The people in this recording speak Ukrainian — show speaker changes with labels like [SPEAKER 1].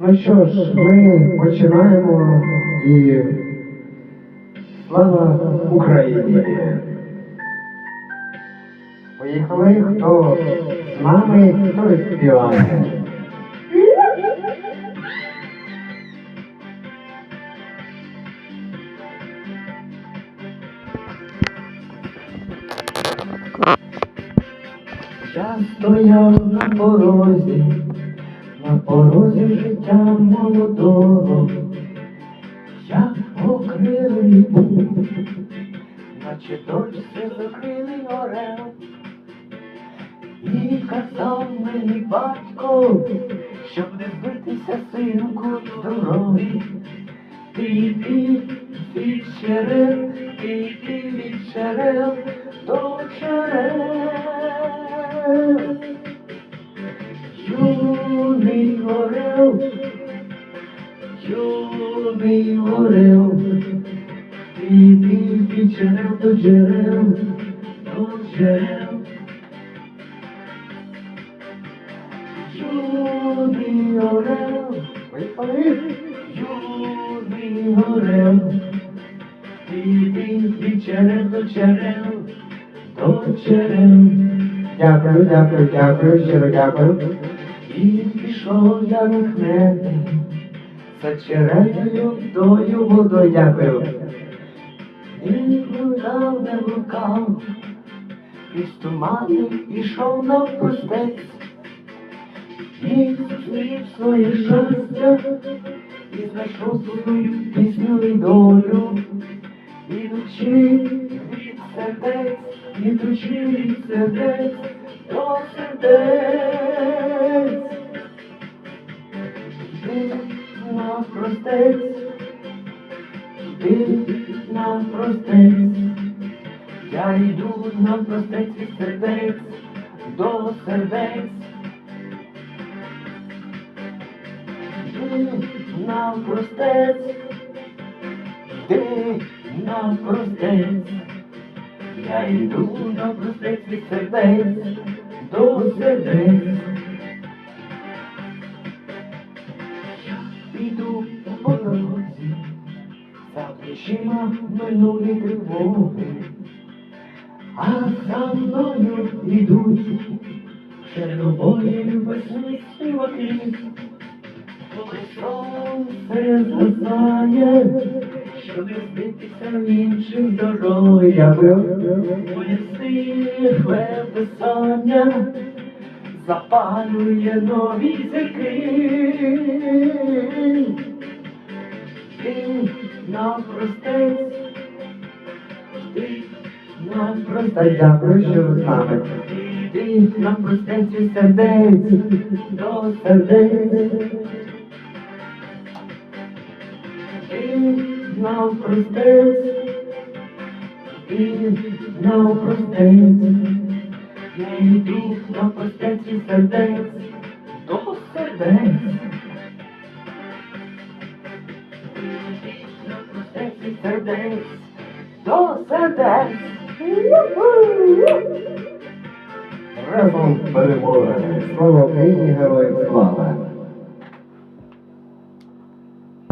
[SPEAKER 1] Ну що ж, ми починаємо і слава Україні! Поїхали, хто з нами, хто співає. Я стояв на порозі, на порозі життя молодого, я покрилий був, наче дочці закрилий орел, і казав мені батько, щоб не збитися синку з дороги. Ти йди від черев, ти йди від черев до черев. Орел, юний орел, ти йди від джерел до джерел, до джерел. Юний орел, поїхали. Юний орел, ти йди від джерел до джерел, до джерел. Дякую, дякую, дякую, щиро І пішов я натхнений, за чередою тою водою. Дякую. І блукав, не блукав, крізь пішов навпростець. І зустрів своє щастя, і знайшов свою пісню і долю, ідучи від сердець, ідучи від сердець до сердець. Йди навпростець, йди навпростець, я йду навпростець від сердець до сердець. Йди навпростець, йди навпростець, я йду навпростець від сердець до сердець. Піду по дорозі, за плечима минулі тривоги, а за мною йдуть червоні весни співаки. Коли сонце згасає, щоб збитися інших дорог, я моє сихле писання запалює нові зірки. Ти навпростець, ти навпростець, дякую, що ви з нами. Ти навпростець від сердець, до сердець. Ти навпростець, ти навпростець. Я йду навпростець від сердець, до сердець. Навпростець від сердець, до сердець. Разом перемоги. Слава Україні, героям слава!